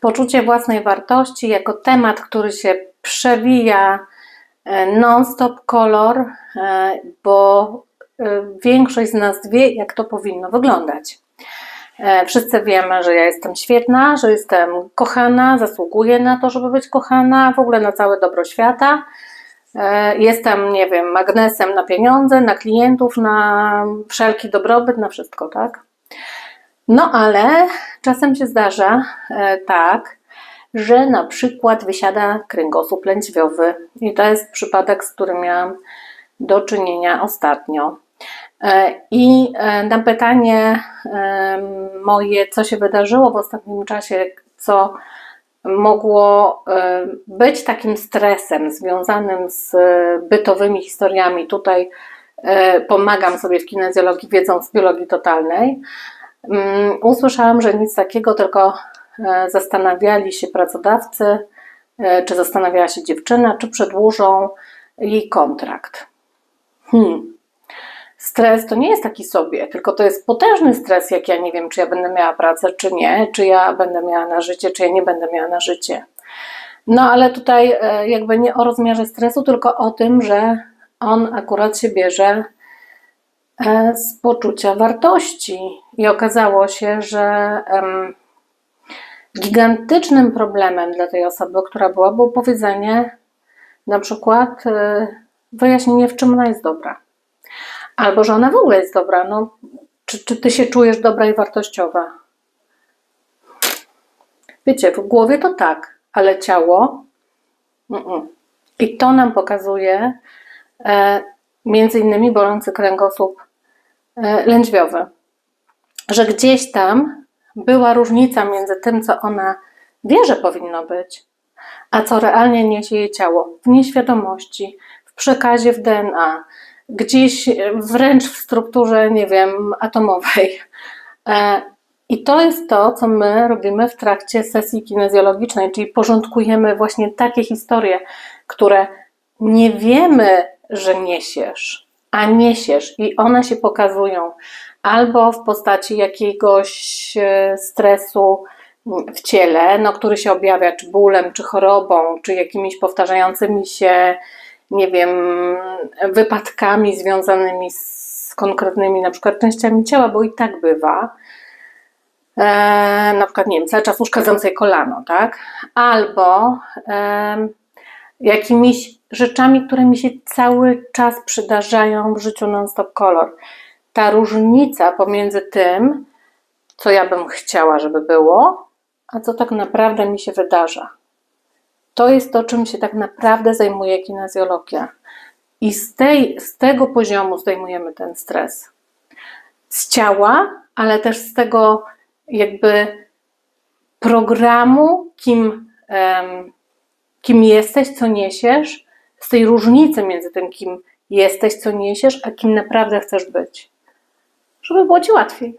poczucie własnej wartości jako temat, który się przewija e, non-stop kolor, e, bo e, większość z nas wie, jak to powinno wyglądać. Wszyscy wiemy, że ja jestem świetna, że jestem kochana, zasługuję na to, żeby być kochana, w ogóle na całe dobro świata. Jestem, nie wiem, magnesem na pieniądze, na klientów, na wszelki dobrobyt, na wszystko, tak? No ale czasem się zdarza e, tak, że na przykład wysiada kręgosłup lędźwiowy. I to jest przypadek, z którym miałam do czynienia ostatnio. E, I e, na pytanie moje, co się wydarzyło w ostatnim czasie, co mogło być takim stresem związanym z bytowymi historiami. Tutaj pomagam sobie w kinezjologii, wiedzą z biologii totalnej. Mm, Usłyszałam, że nic takiego, tylko e, zastanawiali się pracodawcy, e, czy zastanawiała się dziewczyna, czy przedłużą jej kontrakt. Hmm. Stres to nie jest taki sobie, tylko to jest potężny stres, jak ja nie wiem, czy ja będę miała pracę, czy nie, czy ja będę miała na życie, czy ja nie będę miała na życie. No ale tutaj e, jakby nie o rozmiarze stresu, tylko o tym, że on akurat się bierze z poczucia wartości. I okazało się, że gigantycznym problemem dla tej osoby, która była, było powiedzenie na przykład e, wyjaśnienie, w czym ona jest dobra. Albo że ona w ogóle jest dobra. No, czy, czy ty się czujesz dobra i wartościowa? Wiecie, w głowie to tak, ale ciało. Mm-mm. I to nam pokazuje e, między innymi bolący kręgosłup e, lędźwiowy. Że gdzieś tam była różnica między tym, co ona wie, że powinno być, a co realnie niesie jej ciało w nieświadomości, w przekazie w DNA, gdzieś wręcz w strukturze, nie wiem, atomowej. E, I to jest to, co my robimy w trakcie sesji kinezjologicznej, czyli porządkujemy właśnie takie historie, które nie wiemy, że niesiesz, a niesiesz i one się pokazują albo w postaci jakiegoś e, stresu w ciele, no, który się objawia czy bólem, czy chorobą, czy jakimiś powtarzającymi się, nie wiem, wypadkami związanymi z konkretnymi na przykład częściami ciała, bo i tak bywa. E, na przykład, nie wiem, cały czas uszkadzam sobie kolano, tak? Albo em, jakimiś rzeczami, które mi się cały czas przydarzają w życiu non-stop kolor. Ta różnica pomiędzy tym, co ja bym chciała, żeby było, a co tak naprawdę mi się wydarza. To jest to, czym się tak naprawdę zajmuje kinezjologia. I z, tej, z tego poziomu zdejmujemy ten stres. Z ciała, ale też z tego jakby programu, kim, em, kim jesteś, co niesiesz, z tej różnicy między tym, kim jesteś, co niesiesz, a kim naprawdę chcesz być. Żeby było ci łatwiej.